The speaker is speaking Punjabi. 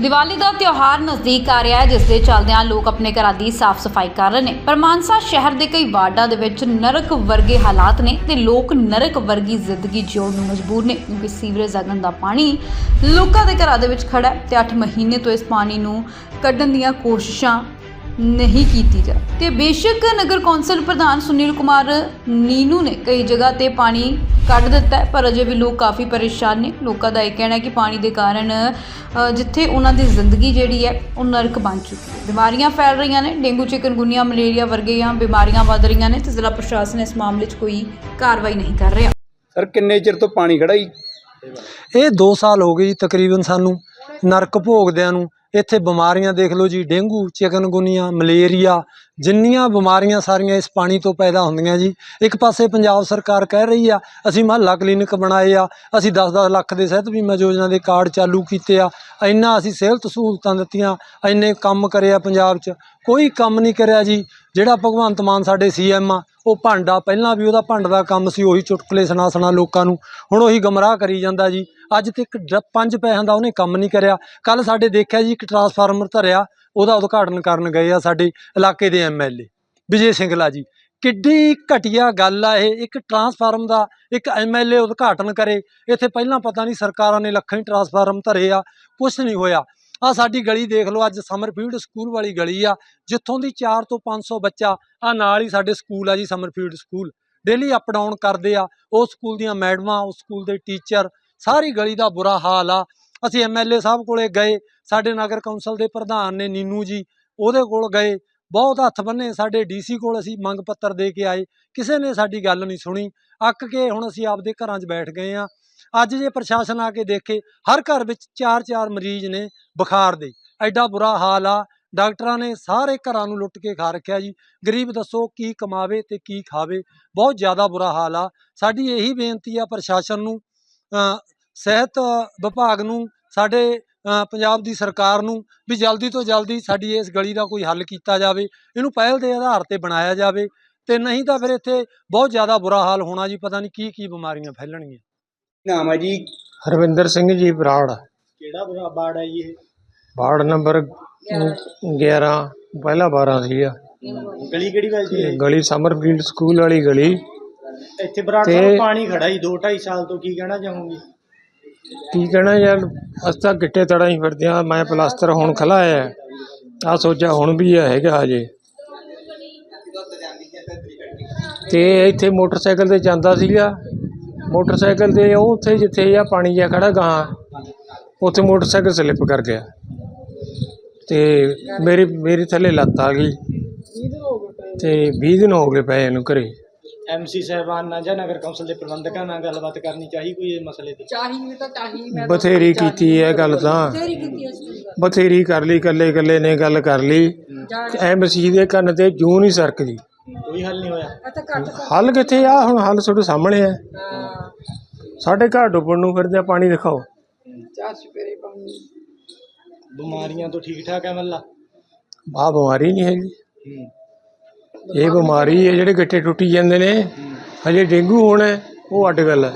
ਦੀਵਾਲੀ ਦਾ ਤਿਉਹਾਰ ਨਜ਼ਦੀਕ ਆ ਰਿਹਾ ਹੈ, ਜਿਸ ਦੇ ਚੱਲਦਿਆਂ ਲੋਕ ਆਪਣੇ ਘਰਾਂ ਦੀ ਸਾਫ਼ ਸਫ਼ਾਈ ਕਰ ਰਹੇ ਨੇ। ਪਰ ਮਾਨਸਾ ਸ਼ਹਿਰ ਦੇ ਕਈ ਵਾਰਡਾਂ ਦੇ ਵਿੱਚ ਨਰਕ ਵਰਗੇ ਹਾਲਾਤ ਨੇ ਤੇ ਲੋਕ ਨਰਕ ਵਰਗੀ ਜ਼ਿੰਦਗੀ ਜਿਉਣ ਨੂੰ ਮਜਬੂਰ ਨੇ। ਕਿਉਂਕਿ ਸੀਵਰੇਜ ਦਾ ਪਾਣੀ ਲੋਕਾਂ ਦੇ ਘਰਾਂ ਦੇ ਵਿੱਚ ਖੜਾ ਹੈ ਤੇ 8 ਮਹੀਨੇ ਤੋਂ ਇਸ ਪਾਣੀ ਨੂੰ ਕੱਢਣ ਦੀਆਂ ਕੋਸ਼ਿਸ਼ਾਂ ਨਹੀਂ ਕੀਤੀ ਜਾ ਤੇ ਬੇਸ਼ੱਕ ਨਗਰ ਕੌਂਸਲ ਪ੍ਰਧਾਨ ਸੁਨੀਲ ਕੁਮਾਰ ਨੀਨੂ ਨੇ ਕਈ ਜਗ੍ਹਾ ਤੇ ਪਾਣੀ ਕੱਢ ਦਿੱਤਾ ਹੈ ਪਰ ਅਜੇ ਵੀ ਲੋਕ ਕਾਫੀ ਪਰੇਸ਼ਾਨ ਨੇ। ਲੋਕਾਂ ਦਾ ਇਹ ਕਹਿਣਾ ਹੈ ਕਿ ਪਾਣੀ ਦੇ ਕਾਰਨ ਜਿੱਥੇ ਉਹਨਾਂ ਦੀ ਜ਼ਿੰਦਗੀ ਜਿਹੜੀ ਹੈ ਉਹ ਨਰਕ ਬਣ ਚੁੱਕੀ ਹੈ। ਬਿਮਾਰੀਆਂ ਫੈਲ ਰਹੀਆਂ ਨੇ ਡੇਂਗੂ ਚਿਕਨਗੁਨੀਆ ਮਲੇਰੀਆ ਵਰਗੀਆਂ ਬਿਮਾਰੀਆਂ ਵੱਧ ਰਹੀਆਂ ਨੇ ਤੇ ਜ਼ਿਲ੍ਹਾ ਪ੍ਰਸ਼ਾਸਨ ਇਸ ਮਾਮਲੇ 'ਚ ਕੋਈ ਕਾਰਵਾਈ ਨਹੀਂ ਕਰ ਰਿਹਾ। ਸਰ ਕਿੰਨੇ ਚਿਰ ਤੋਂ ਪਾਣੀ ਖੜਾ ਜੀ? ਇਹ 2 ਸਾਲ ਹੋ ਗਏ ਜੀ ਤਕਰੀਬਨ ਸਾਨੂੰ ਨਰਕ ਭੋਗਦਿਆਂ ਨੂੰ। ਇੱਥੇ ਬਿਮਾਰੀਆਂ ਦੇਖ ਲਓ ਜੀ, ਡੇਂਗੂ, ਚਿਕਨਗੁਨੀਆ, ਮਲੇਰੀਆ, ਜਿੰਨੀਆਂ ਬਿਮਾਰੀਆਂ ਸਾਰੀਆਂ ਇਸ ਪਾਣੀ ਤੋਂ ਪੈਦਾ ਹੁੰਦੀਆਂ ਜੀ। ਇੱਕ ਪਾਸੇ ਪੰਜਾਬ ਸਰਕਾਰ ਕਹਿ ਰਹੀ ਆ, ਅਸੀਂ ਮਹੱਲਾ ਕਲੀਨਿਕ ਬਣਾਏ ਆ, ਅਸੀਂ 10-10 ਲੱਖ ਦੇ ਸਿਹਤ ਬੀਮਾ ਯੋਜਨਾ ਦੇ ਕਾਰਡ ਚਾਲੂ ਕੀਤੇ ਆ, ਇੰਨਾ ਅਸੀਂ ਸਿਹਤ ਸਹੂਲਤਾਂ ਦਿੱਤੀਆਂ, ਇੰਨੇ ਕੰਮ ਕਰਿਆ ਪੰਜਾਬ 'ਚ। ਕੋਈ ਕੰਮ ਨਹੀਂ ਕਰਿਆ ਜੀ, ਜਿਹੜਾ ਭਗਵੰਤ ਮਾਨ ਸਾਡੇ ਸੀਐਮ ਆ, ਉਹ ਭਾਂਡਾ ਪਹਿਲਾਂ ਵੀ ਉਹਦਾ ਭਾਂਡ ਦਾ ਕੰਮ ਸੀ, ਉਹੀ ਚੁਟਕਲੇ ਸੁਣਾ ਸੁਣਾ ਲੋਕਾਂ ਨੂੰ। ਹੁਣ ਉਹੀ ਗਮਰਾਹ ਕਰੀ ਜਾਂਦਾ ਜੀ। ਅੱਜ ਤੱਕ ਡ- ਪੰਜ ਪੈਸਿਆਂ ਦਾ ਉਹਨੇ ਕੰਮ ਨਹੀਂ ਕਰਿਆ। ਕੱਲ ਸਾਡੇ ਦੇਖਿਆ ਜੀ ਇੱਕ ਟਰਾਂਸਫਾਰਮਰ ਧਰਿਆ, ਉਹਦਾ ਉਦਘਾਟਨ ਕਰਨ ਗਏ ਆ ਸਾਡੇ ਇਲਾਕੇ ਦੇ ਐਮਐਲਏ ਵਿਜੇ ਸਿੰਗਲਾ ਜੀ। ਕਿੱਡੀ ਘਟੀਆ ਗੱਲ ਆ ਇਹ, ਇੱਕ ਟਰਾਂਸਫਾਰਮ ਦਾ ਇੱਕ ਐਮਐਲਏ ਉਦਘਾਟਨ ਕਰੇ। ਇੱਥੇ ਪਹਿਲਾਂ ਪਤਾ ਨਹੀਂ ਸਰਕਾਰਾਂ ਨੇ ਲੱਖਾਂ ਹੀ ਟਰਾਂਸਫਾਰਮ ਧਰੇ ਆ, ਕੁਛ ਨਹੀਂ ਹੋਇਆ। ਆ ਸਾਡੀ ਗਲੀ ਦੇਖ ਲਓ, ਅੱਜ ਸਮਰਫੀਲਡ ਸਕੂਲ ਵਾਲੀ ਗਲੀ ਆ, ਜਿੱਥੋਂ ਦੀ 4 ਤੋਂ 500 ਬੱਚਾ ਆ ਨਾਲ ਹੀ ਸਾਡੇ ਸਕੂਲ ਆ ਜੀ Summerfield school daily up down ਕਰਦੇ ਆ, ਉਹ ਸਕੂਲ ਦੀਆਂ ਮੈਡਮਾਂ ਉਸ ਸਕੂਲ ਦੇ ਟੀਚਰ ਸਾਰੀ ਗਲੀ ਦਾ ਬੁਰਾ ਹਾਲ ਆ। ਅਸੀਂ ਐਮਐਲਏ ਸਾਹਿਬ ਕੋਲੇ ਗਏ, ਸਾਡੇ ਨਗਰ ਕੌਂਸਲ ਦੇ ਪ੍ਰਧਾਨ ਨੇ ਨੀਨੂ ਜੀ ਉਹਦੇ ਕੋਲ ਗਏ। ਬਹੁਤ ਹੱਥ ਬੰਨੇ ਸਾਡੇ ਡੀਸੀ ਕੋਲ ਅਸੀਂ ਮੰਗ ਪੱਤਰ ਦੇ ਕੇ ਆਏ। ਕਿਸੇ ਨੇ ਸਾਡੀ ਗੱਲ ਨਹੀਂ ਸੁਣੀ। ਅੱਕ ਕੇ ਹੁਣ ਅਸੀਂ ਆਪਦੇ ਘਰਾਂ 'ਚ ਬੈਠ ਗਏ ਆ ਅੱਜ ਜੇ ਪ੍ਰਸ਼ਾਸਨ ਆ ਕੇ ਦੇਖੇ, ਹਰ ਘਰ ਵਿੱਚ 4-4 ਮਰੀਜ਼ ਨੇ ਬੁਖਾਰ ਦੇ। ਐਡਾ ਬੁਰਾ ਹਾਲ ਆ। ਡਾਕਟਰਾਂ ਨੇ ਸਾਰੇ ਘਰਾਂ ਨੂੰ ਲੁੱਟ ਕੇ ਖਾ ਰੱਖਿਆ ਜੀ। ਗਰੀਬ ਦੱਸੋ ਕੀ ਕਮਾਵੇ ਤੇ ਕੀ ਖਾਵੇ। ਬਹੁਤ ਜ਼ਿਆਦਾ ਬੁਰਾ ਹਾਲ ਆ। ਸਾਡੀ ਇਹੀ ਬੇਨਤੀ ਆ ਪ੍ਰਸ਼ਾਸਨ ਨੂੰ ਸਿਹਤ ਵਿਭਾਗ ਨੂੰ ਸਾਡੇ ਪੰਜਾਬ ਦੀ ਸਰਕਾਰ ਨੂੰ ਵੀ ਜਲਦੀ ਤੋਂ ਜਲਦੀ ਸਾਡੀ ਇਸ ਗਲੀ ਦਾ ਕੋਈ ਹੱਲ ਕੀਤਾ ਜਾਵੇ ਇਹਨੂੰ ਪਹਿਲ ਦੇ ਆਧਾਰ ਤੇ ਬਣਾਇਆ ਜਾਵੇ ਤੇ ਨਹੀਂ ਤਾਂ ਫਿਰ ਇੱਥੇ ਬਹੁਤ ਜ਼ਿਆਦਾ ਬੁਰਾ ਹਾਲ ਹੋਣਾ ਜੀ ਪਤਾ ਨਹੀਂ ਕੀ ਕੀ ਬਿਮਾਰੀਆਂ ਫੈਲਣਗੀਆਂ। ਨਾਮ ਹੈ ਜੀ? ਹਰਵਿੰਦਰ ਸਿੰਘ ਜੀ ਬਰਾੜ। ਕਿਹੜਾ ਬੁਰਾ ਬਾੜ ਹੈ ਜੀ ਇਹ? ਵਾਰਡ ਨੰਬਰ 11 ਪਹਿਲਾ 12 ਸੀਗਾ। ਗਲੀ ਕਿਹੜੀ ਵੱਜਦੀ ਤੇ ਗਲੀ ਸਮਰਫੀਲਡ ਸਕੂਲ ਵਾਲੀ ਗਲੀ। ਇੱਥੇ ਬਰਾੜ ਤੇ- ਸਾਹਿਬ ਪਾਣੀ ਖੜਾ ਜੀ 2 2.5 ਸਾਲ ਤੋਂ ਕੀ ਕਹਿਣਾ ਚਾਹੋਗੇ? ਕੀ ਕਹਿਣਾ ਯਾਰ ਅਸੀਂ ਤਾਂ ਗਿੱਟੇ ਤੜਾ ਹੀ ਫਿਰਦੇ ਆ ਮੈਂ ਪਲਾਸਟਰ ਹੁਣ ਖਲਾਇਆ ਆ ਸੋਚਿਆ ਹੁਣ ਵੀ ਇਹ ਹੈਗਾ ਹਜੇ। ਤੇ ਇੱਥੇ ਮੋਟਰਸਾਈਕਲ ਤੇ ਜਾਂਦਾ ਸੀਗਾ। ਮੋਟਰਸਾਈਕਲ ਤੇ ਉਹ ਉੱਥੇ ਜਿੱਥੇ ਆ ਪਾਣੀ ਜਿਹਾ ਖੜਾ ਗਾਂ ਉੱਥੇ ਮੋਟਰਸਾਈਕਲ ਸਲਿੱਪ ਕਰ ਗਿਆ। ਤੇ ਮੇਰੀ ਮੇਰੀ ਥੱਲੇ ਲੱਤ ਆ ਗਈ। ਤੇ 20 ਦਿਨ ਹੋ ਗਏ ਪਏ ਇਹਨੂੰ ਘਰੇ। ਐਮਸੀ ਸਾਹਿਬਾਨ ਨਾਲ ਜਾਂ ਨਗਰ ਕੌਂਸਲ ਦੇ ਪ੍ਰਬੰਧਕਾਂ ਨਾਲ ਗੱਲਬਾਤ ਕਰਨੀ ਚਾਹੀ ਕੋਈ ਇਹ ਮਸਲੇ ਤੇ ਬਥੇਰੀ ਕੀਤੀ ਹੈ ਗੱਲ ਤਾਂ ਬਥੇਰੀ ਕਰ ਲਈ ਕੱਲੇ ਕੱਲੇ ਨੇ ਗੱਲ ਕਰ ਲਈ ਐਮਸੀ ਦੇ ਕੰਨ ਤੇ ਜੂੰ ਨਹੀਂ ਸਰਕਦੀ ਕੋਈ ਹੱਲ ਨਹੀਂ ਹੋਇਆ ਹੱਲ ਕਿੱਥੇ ਆ ਹੁਣ ਹੱਲ ਤੁਹਾਡੇ ਸਾਹਮਣੇ ਹੈ ਸਾਡੇ ਘਰ ਡੁੱਬਣ ਨੂੰ ਫਿਰਦੇ ਆ ਪਾਣੀ ਦਿਖਾਓ ਬਿਮਾਰੀਆਂ ਤੋਂ ਠੀਕ ਠਾਕ ਹੈ ਮੱਲਾ ਆਹ ਬਿਮਾਰੀ ਨਹੀਂ ਹੈਗੀ ਇਹ ਬਿਮਾਰੀ ਹੈ ਜਿਹੜੇ ਗੱਟੇ ਟੁੱਟੀ ਜਾਂਦੇ ਨੇ, ਹਜੇ ਡੇਂਗੂ ਹੋਣਾ ਉਹ ਅੱਡ ਗੱਲ ਹੈ।